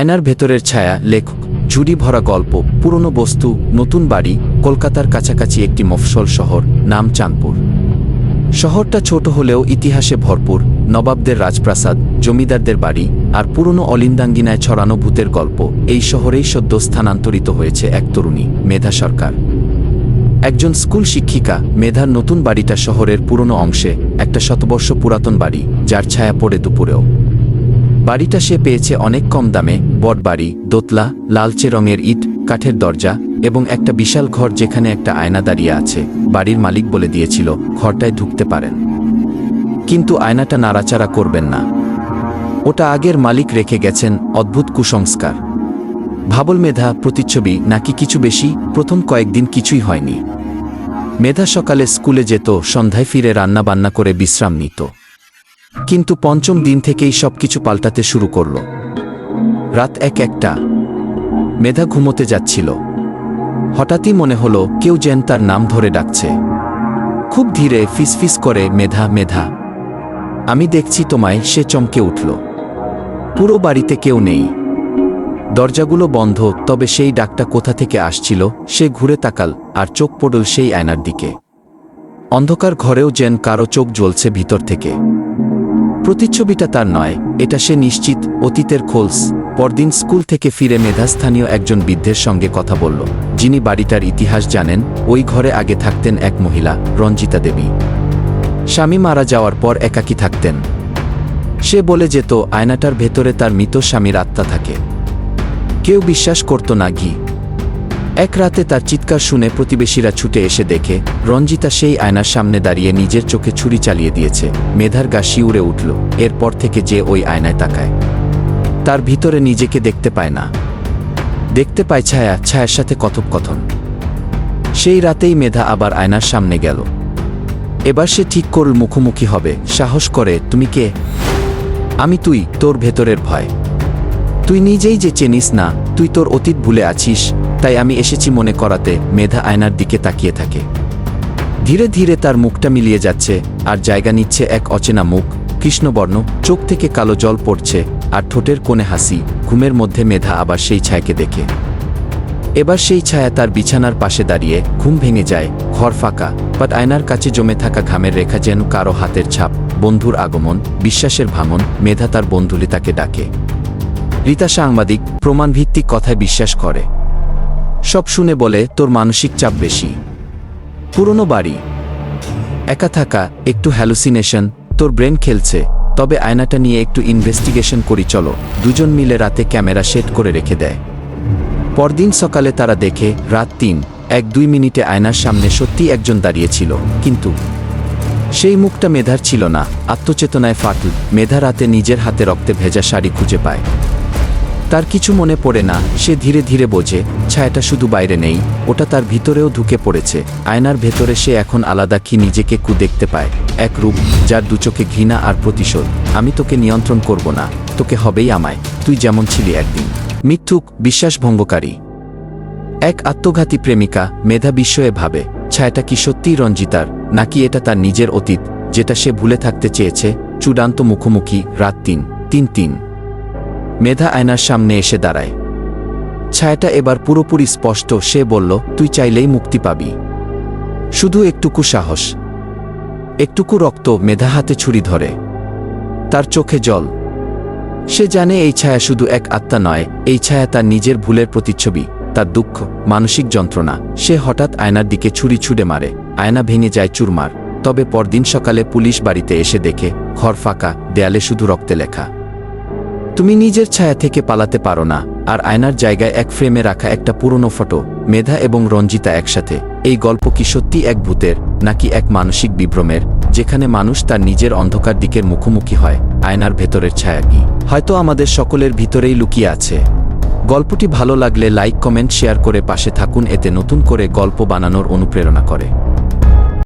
আয়নার ভেতরের ছায়া, লেখক, ঝুড়ি ভরা গল্প, পুরনো বস্তু, নতুন বাড়ি, কলকাতার কাছাকাছি একটি মফসল শহর, নাম চাঁদপুর। শহরটা ছোট হলেও ইতিহাসে ভরপুর, নবাবদের রাজপ্রাসাদ, জমিদারদের বাড়ি, আর পুরনো অলিন্দাঙ্গিনায় ছড়ানো ভূতের গল্প, এই শহরেই সদ্য স্থানান্তরিত হয়েছে এক তরুণী, মেধা সরকার। একজন স্কুল শিক্ষিকা, মেধার নতুন বাড়িটা শহরের পুরনো অংশে, একটা শতবর্ষ পুরাতন বাড়ি, যার ছায়া পড়ে দুপুরেও। বাড়িটা সে পেয়েছে অনেক কম দামে, বটবাড়ি, দোতলা, লালচে রঙের ইট, কাঠের দরজা এবং একটা বিশাল ঘর যেখানে একটা আয়না দাঁড়িয়ে আছে, বাড়ির মালিক বলে দিয়েছিল, ঘরটায় ঢুকতে পারেন। কিন্তু আয়নাটা নাড়াচাড়া করবেন না। ওটা আগের মালিক রেখে গেছেন, অদ্ভুত কুসংস্কার। ভাবল মেধা, প্রতিচ্ছবি, নাকি কিছু বেশি, প্রথম কয়েকদিন কিছুই হয়নি। মেধা সকালে স্কুলে যেত, সন্ধ্যায় ফিরে রান্না বান্না করে বিশ্রাম নিত। কিন্তু পঞ্চম দিন থেকেই সবকিছু পাল্টাতে শুরু করল। রাত এক একটা। মেধা ঘুমোতে যাচ্ছিল। হঠাৎই মনে হলো কেউ যেন তার নাম ধরে ডাকছে। খুব ধীরে ফিসফিস করে, মেধা মেধা। আমি দেখছি তোমায়। সে চমকে উঠল। পুরো বাড়িতে কেউ নেই। দরজাগুলো বন্ধ, তবে সেই ডাকটা কোথা থেকে আসছিল, সে ঘুরে তাকাল, আর চোখ পড়ল সেই আয়নার দিকে। অন্ধকার ঘরেও যেন কারও চোখ জ্বলছে ভিতর থেকে। প্রতিচ্ছবিটা তার নয়, এটা সে নিশ্চিত অতীতের খোলস। পরদিন স্কুল থেকে ফিরে মেধাস্থানীয় একজন বৃদ্ধের সঙ্গে কথা বলল, যিনি বাড়িটার ইতিহাস জানেন, ওই ঘরে আগে থাকতেন এক মহিলা, রঞ্জিতা দেবী। স্বামী মারা যাওয়ার পর একাকী থাকতেন। সে বলে যেত আয়নাটার ভেতরে তার মৃত স্বামীর আত্মা থাকে। কেউ বিশ্বাস করত না ঘি এক রাতে তার চিৎকার শুনে প্রতিবেশীরা ছুটে এসে দেখে, রঞ্জিতা সেই আয়নার সামনে দাঁড়িয়ে নিজের চোখে ছুরি চালিয়ে দিয়েছে। মেধার গা শিউরে উঠল, এরপর থেকে যে ওই আয়নায় তাকায়। তার ভিতরে নিজেকে দেখতে পায় না। দেখতে পায় ছায়া, ছায়ার সাথে কথোপকথন। সেই রাতেই মেধা আবার আয়নার সামনে গেল। এবার সে ঠিক করল মুখোমুখি হবে। সাহস করে, তুমি কে? আমি তুই, তোর ভেতরের ভয়। তুই নিজেই যে চেনিস না, তুই তোর অতীত ভুলে আছিস, তাই আমি এসেছি মনে করাতে মেধা আয়নার দিকে তাকিয়ে থাকে। ধীরে ধীরে তার মুখটা মিলিয়ে যাচ্ছে, আর জায়গা নিচ্ছে এক অচেনা মুখ, কৃষ্ণবর্ণ, চোখ থেকে কালো জল পড়ছে, আর ঠোঁটের কোণে হাসি, ঘুমের মধ্যে মেধা আবার সেই ছায়াকে দেখে। এবার সেই ছায়া তার বিছানার পাশে দাঁড়িয়ে ঘুম ভেঙে যায়, ঘর ফাঁকা, বাট আয়নার কাছে জমে থাকা ঘামের রেখা যেন কারও হাতের ছাপ, বন্ধুর আগমন, বিশ্বাসের ভাঙন, মেধা তার বন্ধুলি তাকে ডাকে। রীতা সাংবাদিক প্রমাণভিত্তিক কথায় বিশ্বাস করে। সব শুনে বলে, তোর মানসিক চাপ বেশি। পুরনো বাড়ি। একা থাকা, একটু হ্যালুসিনেশন তোর ব্রেন খেলছে। তবে আয়নাটা নিয়ে একটু ইনভেস্টিগেশন করি, চলো। দুজন মিলে রাতে ক্যামেরা সেট করে রেখে দেয়। পরদিন সকালে তারা দেখে, রাত তিন, এক দুই মিনিটে আয়নার সামনে সত্যি একজন দাঁড়িয়েছিল। কিন্তু সেই মুখটা মেধার ছিল না। আত্মচেতনায় ফাটল। মেধা রাতে নিজের হাতে রক্তে ভেজা শাড়ি খুঁজে পায়। তার কিছু মনে পড়ে না, সে ধীরে ধীরে বোঝে, ছায়াটা শুধু বাইরে নেই, ওটা তার ভিতরেও ঢুকে পড়েছে, আয়নার ভেতরে সে এখন আলাদা কি নিজেকে কু দেখতে পায়, এক রূপ, যার দুচোখে ঘৃণা আর প্রতিশোধ, আমি তোকে নিয়ন্ত্রণ করব না, তোকে হবেই আমায়, তুই যেমন ছিলি একদিন। মিথ্যুক, বিশ্বাসভঙ্গকারী। এক আত্মঘাতী প্রেমিকা, মেধা বিস্ময়ে ভাবে, ছায়াটা কি সত্যিই রঞ্জিতার, নাকি এটা তার নিজের অতীত, যেটা সে ভুলে থাকতে চেয়েছে, চূড়ান্ত মুখোমুখি, রাত তিন তিন তিন। মেধা আয়নার সামনে এসে দাঁড়ায়। ছায়াটা এবার পুরোপুরি স্পষ্ট, সে বলল, তুই চাইলেই মুক্তি পাবি। শুধু একটুকু সাহস। একটুকু রক্ত মেধা হাতে ছুরি ধরে। তার চোখে জল। সে জানে এই ছায়া শুধু এক আত্মা নয়, এই ছায়া তার নিজের ভুলের প্রতিচ্ছবি, তার দুঃখ, মানসিক যন্ত্রণা। সে হঠাৎ আয়নার দিকে ছুরি ছুড়ে মারে। আয়না ভেঙে যায় চুরমার। তবে পরদিন সকালে পুলিশ বাড়িতে এসে দেখে, ঘর ফাঁকা, দেয়ালে শুধু রক্তে লেখা। তুমি নিজের ছায়া থেকে পালাতে পারো না, আর আয়নার জায়গায় এক ফ্রেমে রাখা একটা পুরনো ফটো, মেধা এবং রঞ্জিতা একসাথে। এই গল্প কি সত্যি এক ভূতের, নাকি এক মানসিক বিভ্রমের, যেখানে মানুষ তার নিজের অন্ধকার দিকের মুখোমুখি হয়? আয়নার ভেতরের ছায়া কি? হয়তো আমাদের সকলের ভিতরেই লুকিয়ে আছে। গল্পটি ভালো লাগলে লাইক, কমেন্ট, শেয়ার করে পাশে থাকুন, এতে নতুন করে গল্প বানানোর অনুপ্রেরণা করে।